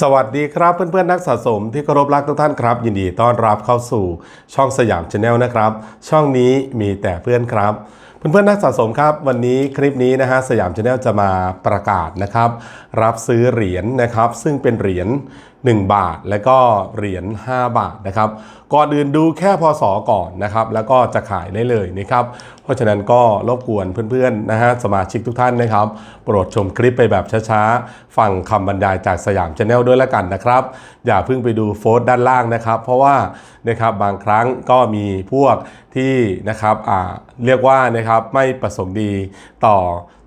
สวัสดีครับเพื่อนๆนักสะสมที่เคารพรักทุกท่านครับ ยินดีต้อนรับเข้าสู่ช่องสยามชาแนลนะครับ ช่องนี้มีแต่เพื่อนครับ เพื่อนๆนักสะสมครับ วันนี้คลิปนี้นะฮะสยามชาแนลจะมาประกาศนะครับ รับซื้อเหรียญนะครับ ซึ่งเป็นเหรียญ1 บาท และก็เหรียญ5บาทนะครับ ก่อนอื่นดูแค่พศก่อนนะครับ แล้วก็จะขายได้เลยนะครับ เพราะฉะนั้นก็รบกวนเพื่อนๆนะฮะสมาชิกทุกท่านนะครับ โปรดชมคลิปไปแบบช้าๆ ฟังคำบรรยายจากสยามชาแนลด้วยละกันนะครับ อย่าเพิ่งไปดูโฟล์ด้านล่างนะครับ เพราะว่านะครับบางครั้งก็มีพวกที่นะครับอ่าเรียกว่านะครับไม่ประสงค์ดีต่อ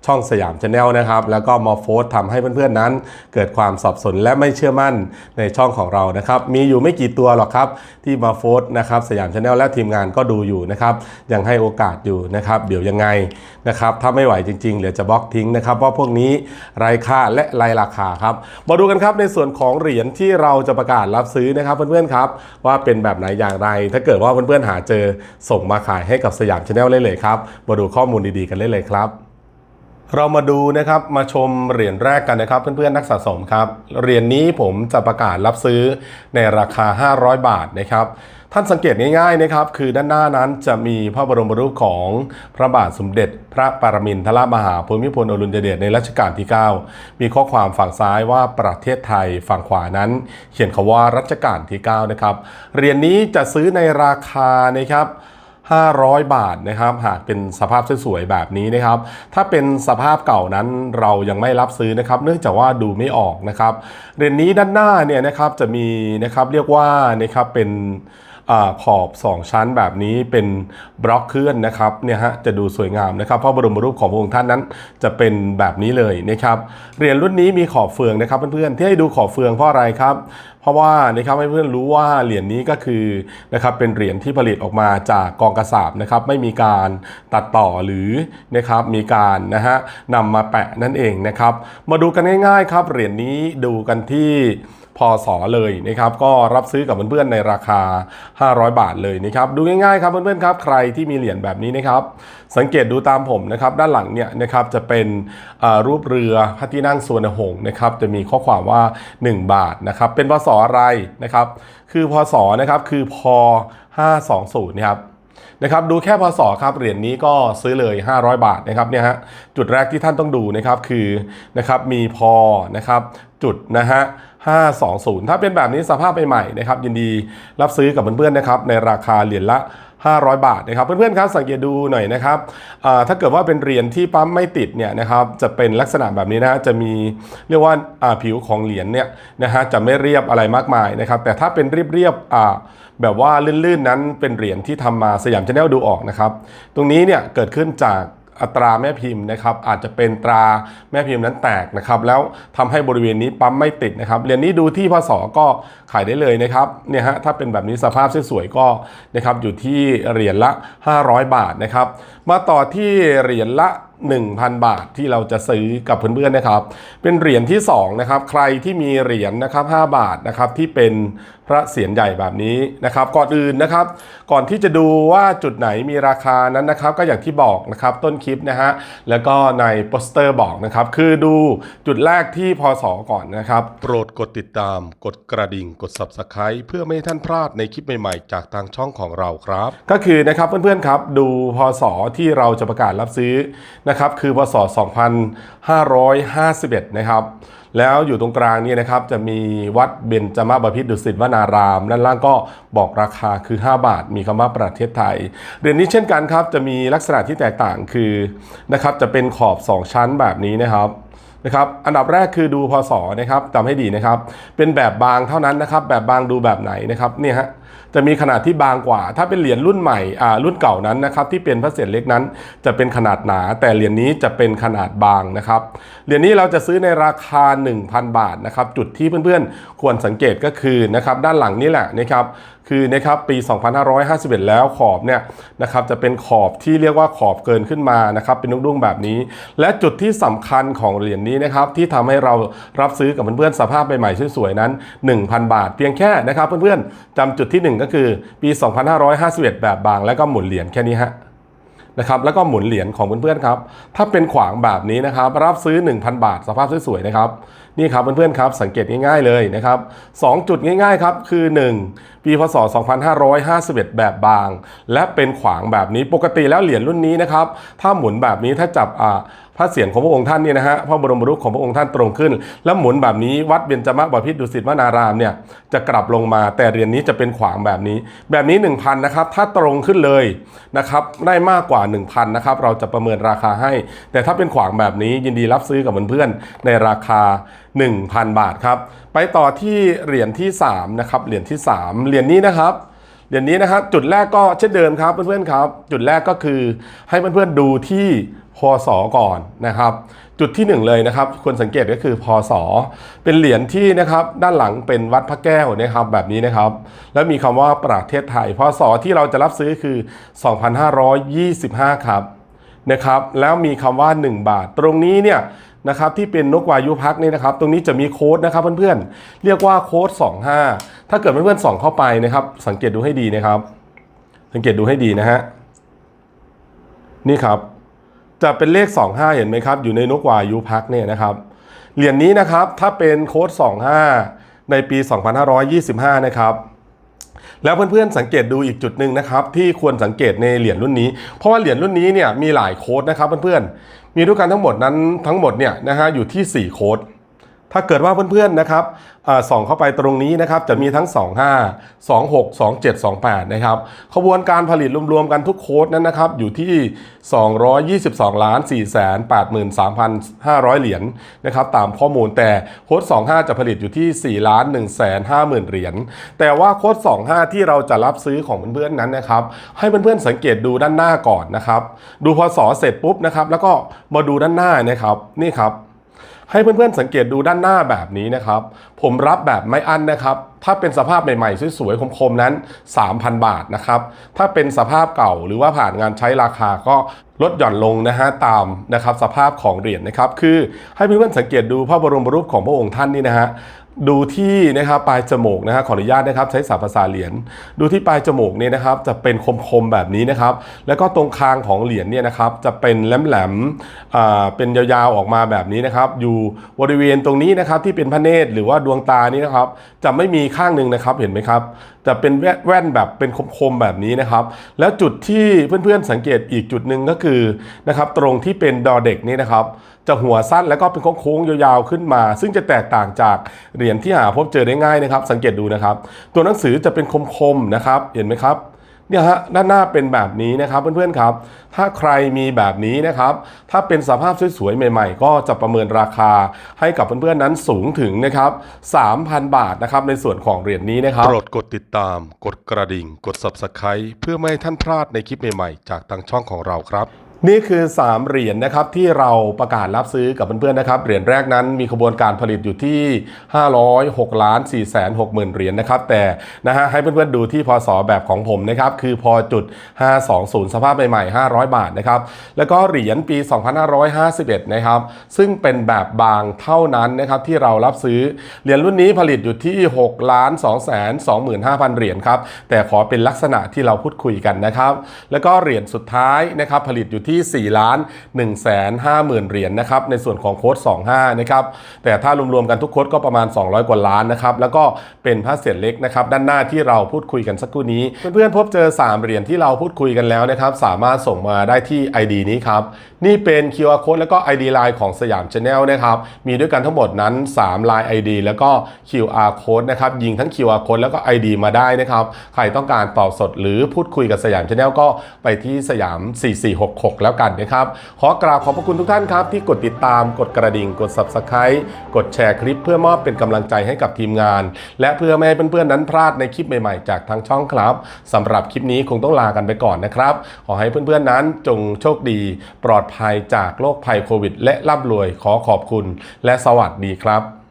ช่องสยามชาแนลนะครับ แล้วก็มาโฟร์ทำให้เพื่อนๆนั้น เกิดความสับสนและไม่เชื่อมั่นในช่องของเรานะครับ มีอยู่ไม่กี่ตัวหรอกครับที่มาโฟร์นะครับสยามชาแนลและทีมงานก็ดูอยู่นะครับ ยังให้โอกาสอยู่นะครับ เดี๋ยวยังไงนะครับ ถ้าไม่ไหวจริงๆเดี๋ยวจะบล็อกทิ้งนะครับเพราะพวกนี้ไร้ค่าและไร้ราคาครับ มาดูกันครับในส่วนของเหรียญที่เราจะประกาศรับซื้อนะครับเพื่อนๆครับ ว่าเป็นแบบไหนอย่างไร ถ้าเกิดว่าเพื่อนๆหาเจอส่งมาขายให้กับสยามชาแนลเลยเลยครับ มาดูข้อมูลดีๆกันเลยเลยครับ เรามาดูนะครับมาชมเหรียญแรกกันนะครับ เพื่อนๆนักสะสมครับเหรียญนี้ผมจะประกาศรับซื้อในราคา 500 บาทนะครับท่านสังเกตง่ายๆนะครับ คือด้านหน้านั้นจะมีพระบรมรูปของพระบาทสมเด็จ พระปรมินทรมหาภูมิพลอดุลยเดชในรัชกาลที่ 9 มีข้อความฝั่งซ้ายว่าประเทศไทยฝั่งขวานั้น เขียนคำว่ารัชกาลที่ 9 นะครับเหรียญนี้จะซื้อในราคานะครับ 500 บาทนะครับ หากเป็นสภาพสวยๆแบบนี้นะครับ ถ้าเป็นสภาพเก่านั้นเรายังไม่รับซื้อนะครับ เนื่องจากว่าดูไม่ออกนะครับเหรียญนี้ด้านหน้าเนี่ยนะครับจะมีนะครับเรียกว่านะครับเป็น ขอบ 2 ชั้นแบบนี้เป็นบล็อกเคลื่อนนะครับเนี่ยฮะจะดูสวยงามนะครับ เพราะบรมรูปของพระองค์ท่านนั้นจะเป็นแบบนี้เลยนะครับเหรียญรุ่นนี้มีขอบเฟืองนะครับเพื่อนๆที่ให้ดูขอบเฟืองเพราะอะไรครับ เพราะว่านะครับให้เพื่อนรู้ว่าเหรียญนี้ก็คือนะครับเป็นเหรียญที่ผลิตออกมาจากกองกระสาบนะครับไม่มีการตัดต่อหรือนะครับมีการนะฮะนำมาแปะนั่นเองนะครับ มาดูกันง่ายๆครับเหรียญนี้ดูกันที่ พศเลยนะครับก็รับซื้อกับเพื่อนๆในราคา 500 บาทเลยนะครับดูง่ายๆครับเพื่อนๆครับใครที่มีเหรียญแบบนี้นะครับสังเกตดูตามผมนะครับด้านหลังเนี่ยนะครับจะเป็นรูปเรือพระที่นั่งสวนหงส์นะครับจะมีข้อความว่า 1 บาทนะครับเป็นพศอะไรนะครับคือพศนะครับคือพ520นะครับ นะครับดูแค่พศครับเหรียญนี้ก็ซื้อเลย 500 บาทนะครับเนี่ยฮะจุดแรกที่ท่านต้องดูนะครับคือนะครับมีพอนะครับจุดนะฮะ520 ถ้าเป็นแบบนี้สภาพใหม่ๆนะครับยินดีรับซื้อกับเพื่อนๆนะครับในราคาเหรียญละ 500 บาทนะครับ เพื่อนๆครับสังเกตดูหน่อยนะครับถ้าเกิดว่าเป็นเหรียญที่ปั๊มไม่ติดเนี่ยนะครับจะเป็นลักษณะแบบนี้นะจะมีเรียกว่าาผิวของเหรียญเนี่ยนะฮะจะไม่เรียบอะไรมากมายนะครับ แต่ถ้าเป็นเรียบๆแบบว่าลื่นๆนั้นเป็นเหรียญที่ทำมาสยามชาแนลดูออกนะครับ ตรงนี้เนี่ยเกิดขึ้นจาก อัตราแม่พิมพ์นะครับอาจจะเป็นตราแม่พิมพ์นั้นแตกนะครับแล้วทำให้บริเวณนี้ปั๊มไม่ติดนะครับเหรียญนี้ดูที่พศก็ขายได้เลยนะครับเนี่ยฮะถ้าเป็นแบบนี้สภาพสวยๆก็นะครับอยู่ที่เหรียญละ 500 บาทนะครับมาต่อที่เหรียญละ 1,000 บาทที่เราจะซื้อกับเพื่อนๆนะครับ เป็นเหรียญที่2นะครับใครที่มีเหรียญนะครับ5บาทนะครับที่เป็นพระเศียรใหญ่แบบนี้นะครับก่อนอื่นนะครับ ก่อนที่จะดูว่าจุดไหนมีราคานั้นนะครับ ก็อย่างที่บอกนะครับต้นคลิปนะฮะแล้วก็ในโปสเตอร์บอกนะครับ คือดูจุดแรกที่พศก่อนนะครับ โปรดกดติดตาม กดกระดิ่งกด Subscribe เพื่อไม่ให้ท่านพลาดในคลิปใหม่ๆ จากทางช่องของเราครับ ก็คือนะครับเพื่อนๆครับดูพศที่เราจะประกาศรับซื้อนะครับคือพศ2551 นะครับแล้วอยู่ตรงกลางนี่นะครับจะมีวัดเบญจมาบพิตรดุสิตวนารามด้านล่างก็บอกราคาคือ 5 บาท มีคำว่าประเทศไทยเหรียญนี้เช่นกันครับจะมีลักษณะที่แตกต่างคือนะครับจะเป็นขอบ 2 ชั้นแบบนี้นะครับนะครับอันดับแรกคือดูพศนะครับจำให้ดีนะครับ เป็นแบบบางเท่านั้นนะครับ แบบบางดูแบบไหนนะครับเนี่ยฮะ จะมีขนาดที่บางกว่า ถ้าเป็นเหรียญรุ่นใหม่อ่ารุ่นเก่านั้นนะครับที่เป็นพระเศษเล็กนั้น จะเป็นขนาดหนา แต่เหรียญนี้จะเป็นขนาดบางนะครับเหรียญนี้เราจะซื้อในราคา 1,000 บาทนะครับจุดที่เพื่อนๆ ควรสังเกตก็คือนะครับด้านหลังนี่แหละนะครับคือนะครับปี 2551 แล้วขอบเนี่ยนะครับจะเป็นขอบที่เรียกว่าขอบเกินขึ้นมานะครับเป็นดุ้งๆแบบนี้ และจุดที่สำคัญของเหรียญนี้นะครับที่ทำให้เรารับซื้อกับเพื่อนๆสภาพใหม่ๆสวยๆนั้น 1,000 บาท เพียงแค่นะครับเพื่อนๆจำจุดที่ 1 ก็คือปี 2551 แบบบาง แล้วก็หมุนเหรียญแค่นี้ฮะนะครับแล้วก็หมุนเหรียญของเพื่อนๆครับ ถ้าเป็นขวางแบบนี้นะครับ รับซื้อ 1,000 บาท สภาพสวยๆนะครับ นี่ครับเพื่อนๆครับสังเกตง่ายๆเลยนะครับสองจุดง่ายๆครับคือ 1 ปีพศ 2551 แบบบาง และเป็นขวางแบบนี้ปกติแล้วเหรียญรุ่นนี้นะครับถ้าหมุนแบบนี้ถ้าจับอ่าพระเศียรของพระองค์ท่านเนี่ยนะฮะพระบรมรูปของพระองค์ท่านตรงขึ้น แล้วหมุนแบบนี้วัดเบญจมบพิตรดุสิตวนารามเนี่ยจะกลับลงมา แต่เหรียญนี้จะเป็นขวางแบบนี้ แบบนี้ 1,000นะครับถ้าตรงขึ้นเลยนะครับได้มากกว่า 1,000นะครับเราจะประเมินราคาให้ แต่ถ้าเป็นขวางแบบนี้ยินดีรับซื้อกับเพื่อนๆในราคา 1,000 บาทครับ ไปต่อที่เหรียญที่3นะครับ เหรียญที่ 3 เหรียญนี้นะครับ เหรียญนี้นะครับ จุดแรกก็เช่นเดิมครับเพื่อนๆครับ จุดแรกก็คือให้เพื่อนๆดูที่พศก่อนนะครับ จุดที่หนึ่งเลยนะครับควรสังเกตก็คือพศเป็นเหรียญที่นะครับด้านหลังเป็นวัดพระแก้วนะครับแบบนี้นะครับ แล้วมีคำว่าประเทศไทยพศที่เราจะรับซื้อคือ 2525 ครับนะครับ แล้วมีคำว่า 1 บาท ตรงนี้เนี่ย นะครับที่เป็นนกวายุพักนี่นะครับ ตรงนี้จะมีโค้ดนะครับเพื่อนๆเรียกว่าโค้ด 25 ถ้าเกิดเพื่อนๆส่องเข้าไปนะครับ สังเกตดูให้ดีนะครับ สังเกตดูให้ดีนะฮะนี่ครับ จะเป็นเลข 25 เห็นไหมครับ อยู่ในนกวายุพักเนี่ยนะครับเหรียญนี้นะครับถ้าเป็นโค้ด 25 ในปี 2525 นะครับ แล้วเพื่อนๆสังเกตดูอีกจุดหนึ่งนะครับที่ควรสังเกตในเหรียญรุ่นนี้ เพราะว่าเหรียญรุ่นนี้เนี่ยมีหลายโค้ดนะครับเพื่อนๆมีด้วยกันทั้งหมดนั้นทั้งหมดเนี่ยนะฮะอยู่ที่ 4 โค้ด ถ้าเกิดว่าเพื่อนๆนะครับส่องเข้าไปตรงนี้นะครับจะมีทั้ง 25 26 27 28 นะครับขบวนการผลิตรวมๆกันทุกโค้ดนั้นนะครับอยู่ที่ 222ล้าน4 8 3 500 เหรียญนะครับตามข้อมูลแต่โค้ด 25 จะผลิตอยู่ที่4ล้าน1 5 0 0 0 0 เหรียญแต่ว่าโค้ด 25 ที่เราจะรับซื้อของเพื่อนๆนั้นนะครับให้เพื่อนๆสังเกตดูด้านหน้าก่อนนะครับดูพอสอเสร็จปุ๊บนะครับแล้วก็มาดูด้านหน้านะครับนี่ครับ ให้เพื่อนๆสังเกตดูด้านหน้าแบบนี้นะครับ ผมรับแบบไม่อั้นนะครับ ถ้าเป็นสภาพใหม่ๆ สวยๆ คมๆ นั้น 3,000 บาทนะครับ ถ้าเป็นสภาพเก่าหรือว่าผ่านงานใช้ราคาก็ลดหย่อนลงนะฮะตามนะครับสภาพของเหรียญนะครับ คือให้เพื่อนๆสังเกตดูพระบรมรูปของพระองค์ท่านนี่นะฮะ ดูที่นะครับปลายจมูกนะฮะขออนุญาตนะครับใช้ศัพท์ภาษาเหรียญดูที่ปลายจมูกเนี่ยนะครับจะเป็นคมๆแบบนี้นะครับ แล้วก็ตรงคางของเหรียญเนี่ยนะครับจะเป็นแหลมๆอ่าเป็นยาวๆออกมาแบบนี้นะครับ อยู่บริเวณตรงนี้นะครับที่เป็นพระเนตรหรือว่าดวงตานี่นะครับจะไม่มีข้างหนึ่งนะครับเห็นไหมครับจะเป็นแว่นแว่นแบบเป็นคมๆแบบนี้นะครับ แล้วจุดที่เพื่อนๆสังเกตอีกจุดหนึ่งก็คือนะครับตรงที่เป็นดอเด็กนี่นะครับ จะหัวสั้นแล้วก็เป็นโค้งๆยาวๆขึ้นมา ซึ่งจะแตกต่างจากเหรียญียญที่หาพบเจอได้ง่ายนะครับ สังเกตดูนะครับ ตัวหนังสือจะเป็นคมๆนะครับ เห็นไหมครับเนี่ยฮะด้านหน้าเป็นแบบนี้นะครับเพื่อนๆครับ ถ้าใครมีแบบนี้นะครับ ถ้าเป็นสภาพสวยๆใหม่ๆ ก็จะประเมินราคาให้กับเพื่อนๆนั้นสูงถึงนะครับ 3,000 บาทนะครับในส่วนของเหรียญนี้นะครับโปรดกดติดตาม กดกระดิ่ง กด Subscribe เพื่อไม่ให้ท่านพลาดในคลิปใหม่ๆ จากทางช่องของเราครับ นี่คือ 3 เหรียญนะครับที่เราประกาศรับซื้อกับเพื่อนๆนะครับเหรียญแรกนั้นมีขบวนการผลิตอยู่ที่ 506ล้าน4 6 0 0 0 0เหรียญนะครับแต่นะฮะให้เพื่อนๆดูที่พศแบบของผมนะครับคือพอจุด 520 สภาพใหม่ๆ 500 บาทนะครับแล้วก็เหรียญปี 2551 นะครับซึ่งเป็นแบบบางเท่านั้นนะครับที่เรารับซื้อเหรียญรุ่นนี้ผลิตอยู่ที่6ล้าน2แสน25,000 เหรียญครับแต่ขอเป็นลักษณะที่เราพูดคุยกันนะครับแล้วก็เหรียญสุดท้ายนะครับผลิตอยู่ที่ 4 ล้าน1แสน5หมื่นเหรียญนะครับในส่วนของโค้ด 25 นะครับ แต่ถ้ารวมๆกันทุกโค้ดก็ประมาณ 200 กว่าล้านนะครับ แล้วก็เป็นพระเศษเล็กนะครับ ด้านหน้าที่เราพูดคุยกันสักครู่นี้ เพื่อนๆพบเจอ 3 เหรียญที่เราพูดคุยกันแล้วนะครับ สามารถส่งมาได้ที่ ID นี้ครับ นี่เป็น QR code แล้วก็ ID Line ของสยาม Channel นะครับ มีด้วยกันทั้งหมดนั้น 3 Line ID แล้วก็ QR code นะครับ ยิงทั้ง QR code แล้วก็ ID มาได้นะครับ ใครต้องการตอบสดหรือพูดคุยกับสยาม Channel ก็ไปที่สยาม 4466แล้วกันนะครับ ขอกราบขอบพระคุณทุกท่านครับ ที่กดติดตามกดกระดิ่ง กด Subscribe กดแชร์คลิปเพื่อมอบเป็นกำลังใจให้กับทีมงาน และเพื่อไม่ให้เพื่อนๆนั้นพลาดในคลิปใหม่ๆ จากทางช่องครับสำหรับคลิปนี้คงต้องลากันไปก่อนนะครับ ขอให้เพื่อนๆนั้นจงโชคดี ปลอดภัยจากโรคภัยโควิด และร่ำรวยขอขอบคุณ และสวัสดีครับ